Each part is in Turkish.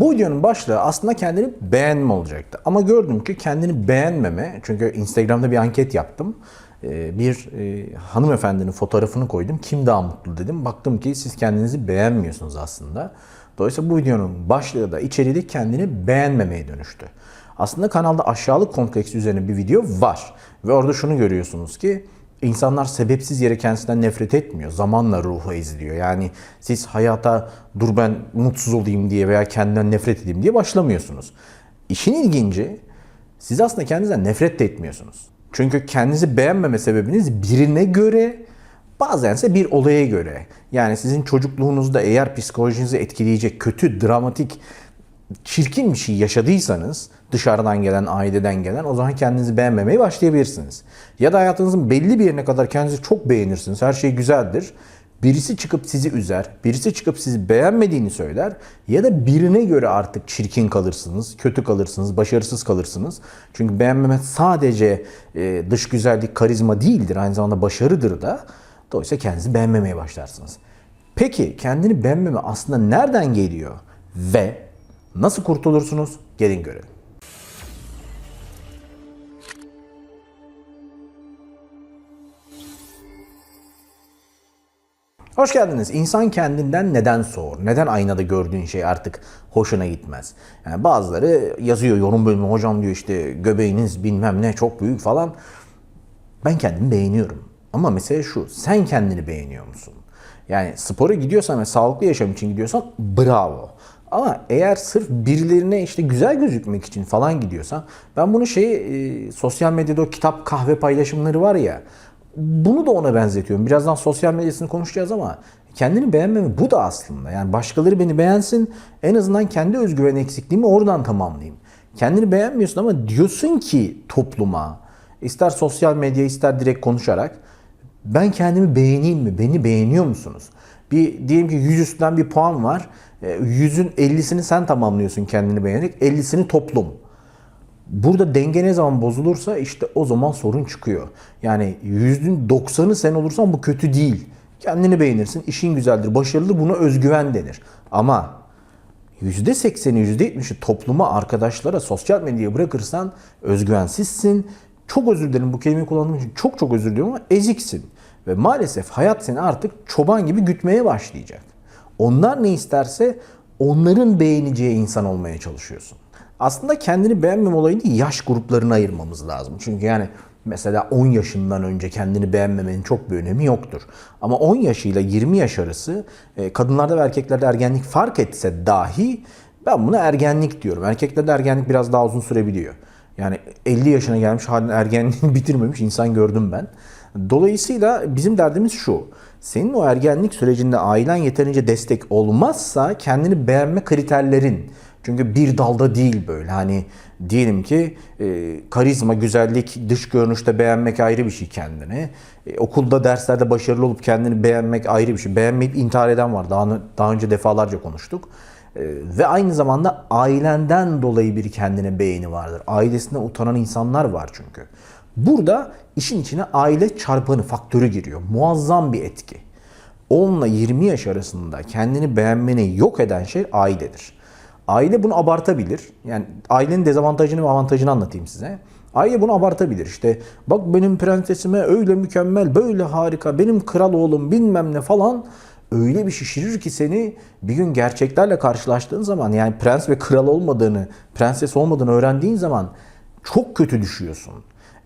Bu videonun başlığı aslında kendini beğenme olacaktı. Ama gördüm ki kendini beğenmeme, çünkü Instagram'da bir anket yaptım. Ee, Bir e, hanımefendinin fotoğrafını koydum. Kim daha mutlu dedim. Baktım ki siz kendinizi beğenmiyorsunuz aslında. Dolayısıyla bu videonun başlığı da içeriği kendini beğenmemeye dönüştü. Aslında kanalda aşağılık kompleksi üzerine bir video var. Ve orada şunu görüyorsunuz ki İnsanlar sebepsiz yere kendisinden nefret etmiyor. Zamanla ruhu eziliyor. Yani siz hayata dur ben mutsuz olayım diye veya kendinden nefret edeyim diye başlamıyorsunuz. İşin ilginci siz aslında kendinizden nefret de etmiyorsunuz. Çünkü kendinizi beğenmeme sebebiniz birine göre bazense bir olaya göre. Yani sizin çocukluğunuzda eğer psikolojinizi etkileyecek kötü, dramatik çirkin bir şey yaşadıysanız dışarıdan gelen, aileden gelen o zaman kendinizi beğenmemeye başlayabilirsiniz. Ya da hayatınızın belli bir yerine kadar kendinizi çok beğenirsiniz. Her şey güzeldir. Birisi çıkıp sizi üzer, birisi çıkıp sizi beğenmediğini söyler ya da birine göre artık çirkin kalırsınız, kötü kalırsınız, başarısız kalırsınız. Çünkü beğenmeme sadece e, dış güzellik, karizma değildir, aynı zamanda başarıdır da. Dolayısıyla kendinizi beğenmemeye başlarsınız. Peki kendini beğenmeme aslında nereden geliyor ve Nasıl kurtulursunuz? Gelin görelim. Hoş geldiniz. İnsan kendinden neden soğur? Neden aynada gördüğün şey artık hoşuna gitmez? Yani bazıları yazıyor yorum bölümü hocam diyor işte göbeğiniz bilmem ne çok büyük falan. Ben kendimi beğeniyorum. Ama mesele şu sen kendini beğeniyor musun? Yani spora gidiyorsan ve sağlıklı yaşam için gidiyorsan bravo. Ama eğer sırf birilerine işte güzel gözükmek için falan gidiyorsan ben bunu şey e, sosyal medyada o kitap kahve paylaşımları var ya bunu da ona benzetiyorum. Birazdan sosyal medyasını konuşacağız ama kendini beğenmeme bu da aslında. Yani başkaları beni beğensin en azından kendi özgüven eksikliğimi oradan tamamlayayım. Kendini beğenmiyorsun ama diyorsun ki topluma ister sosyal medya ister direkt konuşarak ben kendimi beğeneyim mi? Beni beğeniyor musunuz? Bir diyelim ki 100 üstten bir puan var. E, Yüzün 50'sini sen tamamlıyorsun kendini beğenerek, 50'sini toplum. Burada denge ne zaman bozulursa işte o zaman sorun çıkıyor. Yani yüzün 90'ı sen olursan bu kötü değil. Kendini beğenirsin, işin güzeldir, başarılı buna özgüven denir. Ama %80'i %70'i topluma, arkadaşlara, sosyal medyaya bırakırsan özgüvensizsin. Çok özür dilerim bu kelimeyi kullandığım için çok çok özür diliyorum ama eziksin. Ve maalesef hayat seni artık çoban gibi gütmeye başlayacak. Onlar ne isterse onların beğeneceği insan olmaya çalışıyorsun. Aslında kendini beğenmem olayını yaş gruplarına ayırmamız lazım. Çünkü yani mesela 10 yaşından önce kendini beğenmemenin çok bir önemi yoktur. Ama 10 yaşıyla 20 yaş arası e, kadınlarda ve erkeklerde ergenlik fark etse dahi ben buna ergenlik diyorum. Erkeklerde ergenlik biraz daha uzun sürebiliyor. Yani 50 yaşına gelmiş halen ergenliğini bitirmemiş insan gördüm ben. Dolayısıyla bizim derdimiz şu. Senin o ergenlik sürecinde ailen yeterince destek olmazsa kendini beğenme kriterlerin çünkü bir dalda değil böyle hani diyelim ki e, karizma, güzellik, dış görünüşte beğenmek ayrı bir şey kendini. E, okulda derslerde başarılı olup kendini beğenmek ayrı bir şey. Beğenmeyip intihar eden var. Daha, daha önce defalarca konuştuk. E, ve aynı zamanda ailenden dolayı bir kendine beğeni vardır. Ailesine utanan insanlar var çünkü. Burada işin içine aile çarpanı faktörü giriyor. Muazzam bir etki. 10 ile 20 yaş arasında kendini beğenmeni yok eden şey ailedir. Aile bunu abartabilir. Yani ailenin dezavantajını ve avantajını anlatayım size. Aile bunu abartabilir. İşte bak benim prensesime öyle mükemmel, böyle harika, benim kral oğlum bilmem ne falan öyle bir şişirir ki seni bir gün gerçeklerle karşılaştığın zaman yani prens ve kral olmadığını, prenses olmadığını öğrendiğin zaman çok kötü düşüyorsun.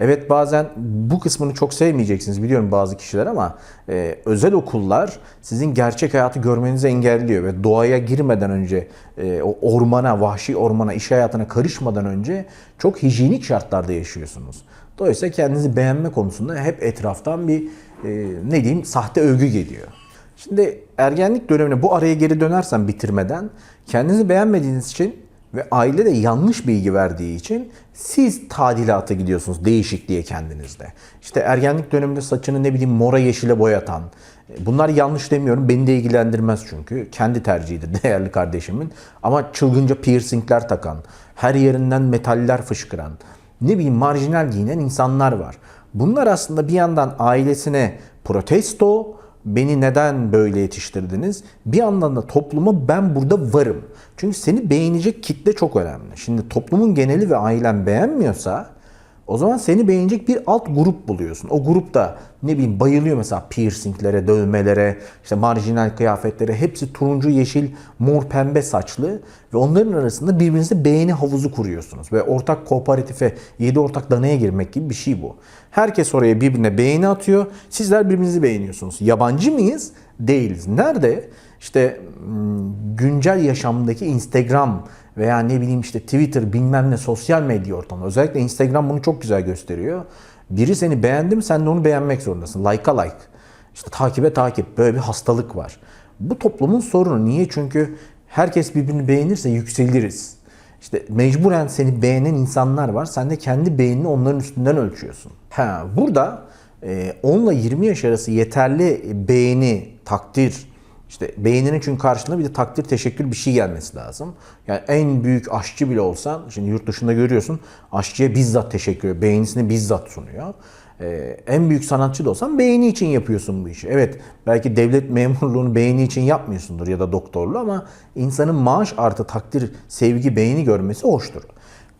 Evet bazen bu kısmını çok sevmeyeceksiniz biliyorum bazı kişiler ama e, özel okullar sizin gerçek hayatı görmenizi engelliyor ve doğaya girmeden önce e, o ormana, vahşi ormana, iş hayatına karışmadan önce çok hijyenik şartlarda yaşıyorsunuz. Dolayısıyla kendinizi beğenme konusunda hep etraftan bir e, ne diyeyim sahte övgü geliyor. Şimdi ergenlik dönemine bu araya geri dönersen bitirmeden kendinizi beğenmediğiniz için ve aile de yanlış bilgi verdiği için siz tadilata gidiyorsunuz değişikliğe kendinizde. İşte ergenlik döneminde saçını ne bileyim mora yeşile boyatan. Bunlar yanlış demiyorum. Beni de ilgilendirmez çünkü. Kendi tercihidir değerli kardeşimin. Ama çılgınca piercingler takan, her yerinden metaller fışkıran, ne bileyim marjinal giyinen insanlar var. Bunlar aslında bir yandan ailesine protesto, Beni neden böyle yetiştirdiniz? Bir yandan da topluma ben burada varım. Çünkü seni beğenecek kitle çok önemli. Şimdi toplumun geneli ve ailen beğenmiyorsa o zaman seni beğenecek bir alt grup buluyorsun. O grup da ne bileyim bayılıyor mesela piercinglere, dövmelere, işte marjinal kıyafetlere. Hepsi turuncu, yeşil, mor, pembe saçlı. Ve onların arasında birbirinize beğeni havuzu kuruyorsunuz. Ve ortak kooperatife, yedi ortak danaya girmek gibi bir şey bu. Herkes oraya birbirine beğeni atıyor. Sizler birbirinizi beğeniyorsunuz. Yabancı mıyız? Değiliz. Nerede? İşte hmm, güncel yaşamdaki Instagram veya ne bileyim işte Twitter bilmem ne sosyal medya ortamı. Özellikle Instagram bunu çok güzel gösteriyor. Biri seni beğendi mi sen de onu beğenmek zorundasın. Like'a like. İşte takibe takip. Böyle bir hastalık var. Bu toplumun sorunu. Niye? Çünkü herkes birbirini beğenirse yükseliriz. İşte mecburen seni beğenen insanlar var. Sen de kendi beğenini onların üstünden ölçüyorsun. Ha, burada e, 10 ile 20 yaş arası yeterli beğeni, takdir, işte beğeninin çünkü karşılığında bir de takdir, teşekkür bir şey gelmesi lazım. Yani en büyük aşçı bile olsan, şimdi yurt dışında görüyorsun, aşçıya bizzat teşekkür ediyor, beğenisini bizzat sunuyor. Ee, en büyük sanatçı da olsan beğeni için yapıyorsun bu işi. Evet belki devlet memurluğunu beğeni için yapmıyorsundur ya da doktorluğu ama insanın maaş artı takdir, sevgi, beğeni görmesi hoştur.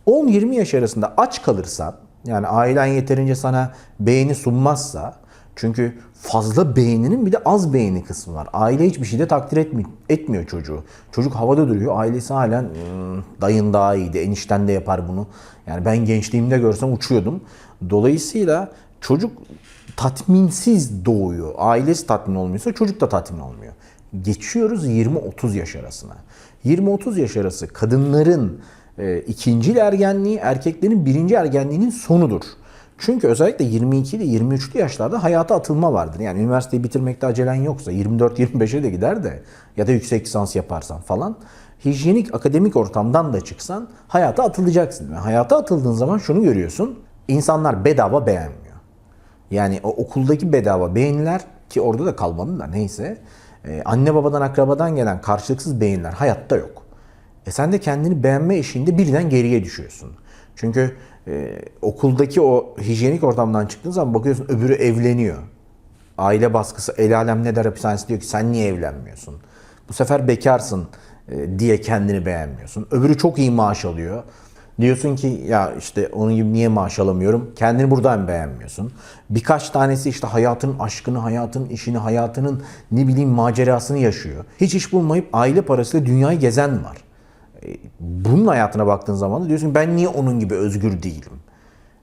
10-20 yaş arasında aç kalırsan, yani ailen yeterince sana beğeni sunmazsa, çünkü fazla beğeninin bir de az beğeni kısmı var. Aile hiçbir şeyde takdir etmiyor, çocuğu. Çocuk havada duruyor. Ailesi halen "Hmm, dayın daha iyiydi, enişten de yapar bunu. Yani ben gençliğimde görsem uçuyordum. Dolayısıyla çocuk tatminsiz doğuyor. Ailesi tatmin olmuyorsa çocuk da tatmin olmuyor. Geçiyoruz 20-30 yaş arasına. 20-30 yaş arası kadınların e, ikinci ergenliği, erkeklerin birinci ergenliğinin sonudur. Çünkü özellikle 22 ile 23'lü yaşlarda hayata atılma vardır. Yani üniversiteyi bitirmekte acelen yoksa 24-25'e de gider de ya da yüksek lisans yaparsan falan hijyenik akademik ortamdan da çıksan hayata atılacaksın. Ve hayata atıldığın zaman şunu görüyorsun. İnsanlar bedava beğenmiyor. Yani o okuldaki bedava beğeniler ki orada da kalmadı da neyse. e, anne babadan akrabadan gelen karşılıksız beğeniler hayatta yok. E sen de kendini beğenme eşiğinde birden geriye düşüyorsun. Çünkü e, okuldaki o hijyenik ortamdan çıktığın zaman bakıyorsun öbürü evleniyor. Aile baskısı el alem ne der hapishanesi diyor ki sen niye evlenmiyorsun? Bu sefer bekarsın e, diye kendini beğenmiyorsun. Öbürü çok iyi maaş alıyor. Diyorsun ki ya işte onun gibi niye maaş alamıyorum? Kendini buradan beğenmiyorsun. Birkaç tanesi işte hayatın aşkını, hayatın işini, hayatının ne bileyim macerasını yaşıyor. Hiç iş bulmayıp aile parasıyla dünyayı gezen var. E, Bunun hayatına baktığın zaman da diyorsun ben niye onun gibi özgür değilim?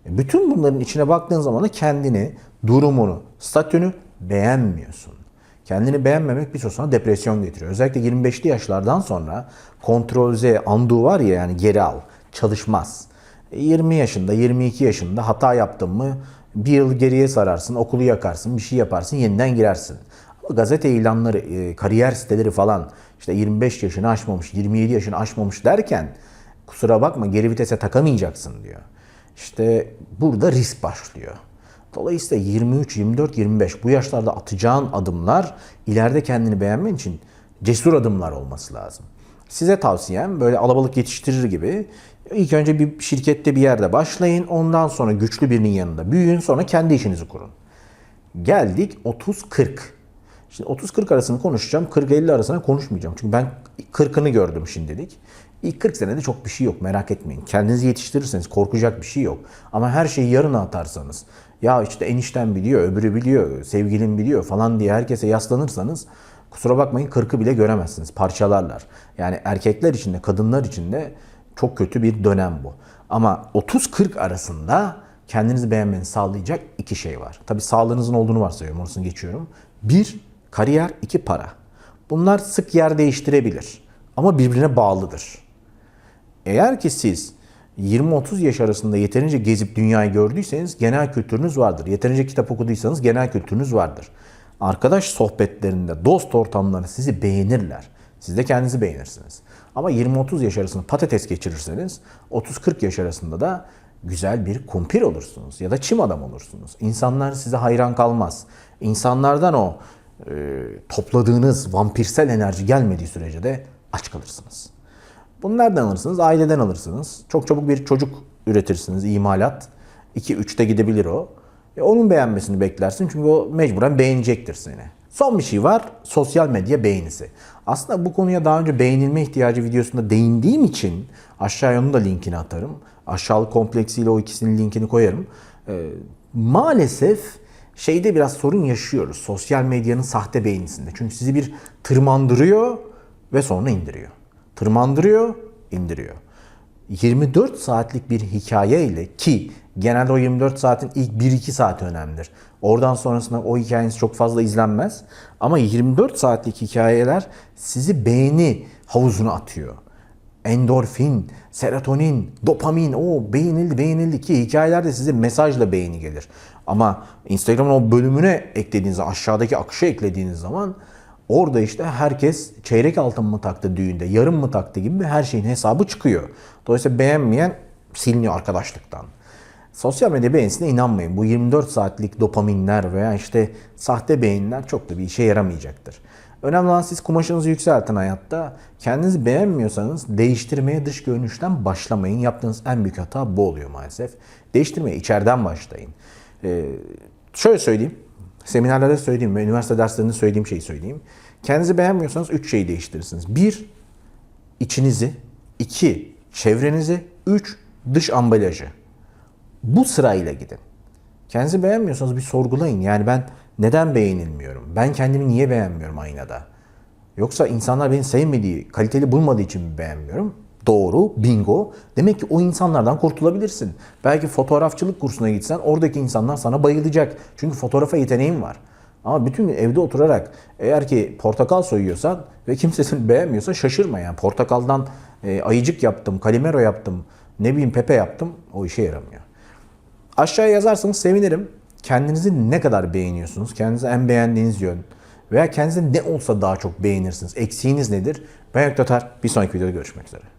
E, Bütün bunların içine baktığın zaman da kendini, durumunu, statünü beğenmiyorsun. Kendini beğenmemek bir sonra depresyon getiriyor. Özellikle 25'li yaşlardan sonra kontrol Z, undo var ya yani geri al, çalışmaz. E, 20 yaşında, 22 yaşında hata yaptın mı bir yıl geriye sararsın, okulu yakarsın, bir şey yaparsın, yeniden girersin. Ama gazete ilanları, e, kariyer siteleri falan işte 25 yaşını aşmamış, 27 yaşını aşmamış derken kusura bakma geri vitese takamayacaksın diyor. İşte burada risk başlıyor. Dolayısıyla 23, 24, 25 bu yaşlarda atacağın adımlar ileride kendini beğenmen için cesur adımlar olması lazım. Size tavsiyem böyle alabalık yetiştirir gibi ilk önce bir şirkette bir yerde başlayın. Ondan sonra güçlü birinin yanında büyüyün. Sonra kendi işinizi kurun. Geldik 30-40. Şimdi 30-40 arasını konuşacağım. 40-50 arasına konuşmayacağım. Çünkü ben 40'ını gördüm şimdilik. İlk 40 senede çok bir şey yok merak etmeyin. Kendinizi yetiştirirseniz korkacak bir şey yok. Ama her şeyi yarına atarsanız ya işte enişten biliyor, öbürü biliyor, sevgilim biliyor falan diye herkese yaslanırsanız kusura bakmayın 40'ı bile göremezsiniz. Parçalarlar. Yani erkekler için de kadınlar için de çok kötü bir dönem bu. Ama 30-40 arasında kendinizi beğenmenizi sağlayacak iki şey var. Tabii sağlığınızın olduğunu varsayıyorum, orasını geçiyorum. Bir, kariyer, iki para. Bunlar sık yer değiştirebilir ama birbirine bağlıdır. Eğer ki siz 20-30 yaş arasında yeterince gezip dünyayı gördüyseniz genel kültürünüz vardır. Yeterince kitap okuduysanız genel kültürünüz vardır. Arkadaş sohbetlerinde, dost ortamlarında sizi beğenirler. Siz de kendinizi beğenirsiniz. Ama 20-30 yaş arasında patates geçirirseniz 30-40 yaş arasında da güzel bir kumpir olursunuz ya da çim adam olursunuz. İnsanlar size hayran kalmaz. İnsanlardan o e, topladığınız vampirsel enerji gelmediği sürece de aç kalırsınız. Bunu nereden alırsınız? Aileden alırsınız. Çok çabuk bir çocuk üretirsiniz, imalat. 2-3'te gidebilir o. E, onun beğenmesini beklersin çünkü o mecburen beğenecektir seni. Son bir şey var. Sosyal medya beğenisi. Aslında bu konuya daha önce beğenilme ihtiyacı videosunda değindiğim için aşağıya onun da linkini atarım. Aşağılık kompleksiyle o ikisinin linkini koyarım. Ee, maalesef şeyde biraz sorun yaşıyoruz. Sosyal medyanın sahte beğenisinde. Çünkü sizi bir tırmandırıyor ve sonra indiriyor. Tırmandırıyor, indiriyor. 24 saatlik bir hikaye ile ki genelde o 24 saatin ilk 1-2 saati önemlidir. Oradan sonrasında o hikayeniz çok fazla izlenmez. Ama 24 saatlik hikayeler sizi beğeni havuzuna atıyor. Endorfin, serotonin, dopamin, o beğenildi beğenildi ki hikayelerde size mesajla beğeni gelir. Ama Instagram'ın o bölümüne eklediğiniz aşağıdaki akışa eklediğiniz zaman Orada işte herkes çeyrek altın mı taktı düğünde, yarım mı taktı gibi her şeyin hesabı çıkıyor. Dolayısıyla beğenmeyen siliniyor arkadaşlıktan. Sosyal medya beğenisine inanmayın. Bu 24 saatlik dopaminler veya işte sahte beğeniler çok da bir işe yaramayacaktır. Önemli olan siz kumaşınızı yükseltin hayatta. Kendinizi beğenmiyorsanız değiştirmeye dış görünüşten başlamayın. Yaptığınız en büyük hata bu oluyor maalesef. Değiştirmeye içeriden başlayın. Ee, şöyle söyleyeyim. Seminerlerde söylediğim ve üniversite derslerinde söylediğim şeyi söyleyeyim. Kendinizi beğenmiyorsanız üç şeyi değiştirirsiniz. Bir, içinizi. iki çevrenizi. Üç, dış ambalajı. Bu sırayla gidin. Kendinizi beğenmiyorsanız bir sorgulayın. Yani ben neden beğenilmiyorum? Ben kendimi niye beğenmiyorum aynada? Yoksa insanlar beni sevmediği, kaliteli bulmadığı için mi beğenmiyorum? Doğru, bingo. Demek ki o insanlardan kurtulabilirsin. Belki fotoğrafçılık kursuna gitsen oradaki insanlar sana bayılacak. Çünkü fotoğrafa yeteneğin var. Ama bütün gün evde oturarak eğer ki portakal soyuyorsan ve kimse seni beğenmiyorsa şaşırma yani. Portakaldan e, ayıcık yaptım, kalimero yaptım, ne bileyim pepe yaptım o işe yaramıyor. Aşağıya yazarsanız sevinirim. Kendinizi ne kadar beğeniyorsunuz? Kendinizi en beğendiğiniz yön veya kendinizi ne olsa daha çok beğenirsiniz? Eksiğiniz nedir? Ben Yok Tatar. Bir sonraki videoda görüşmek üzere.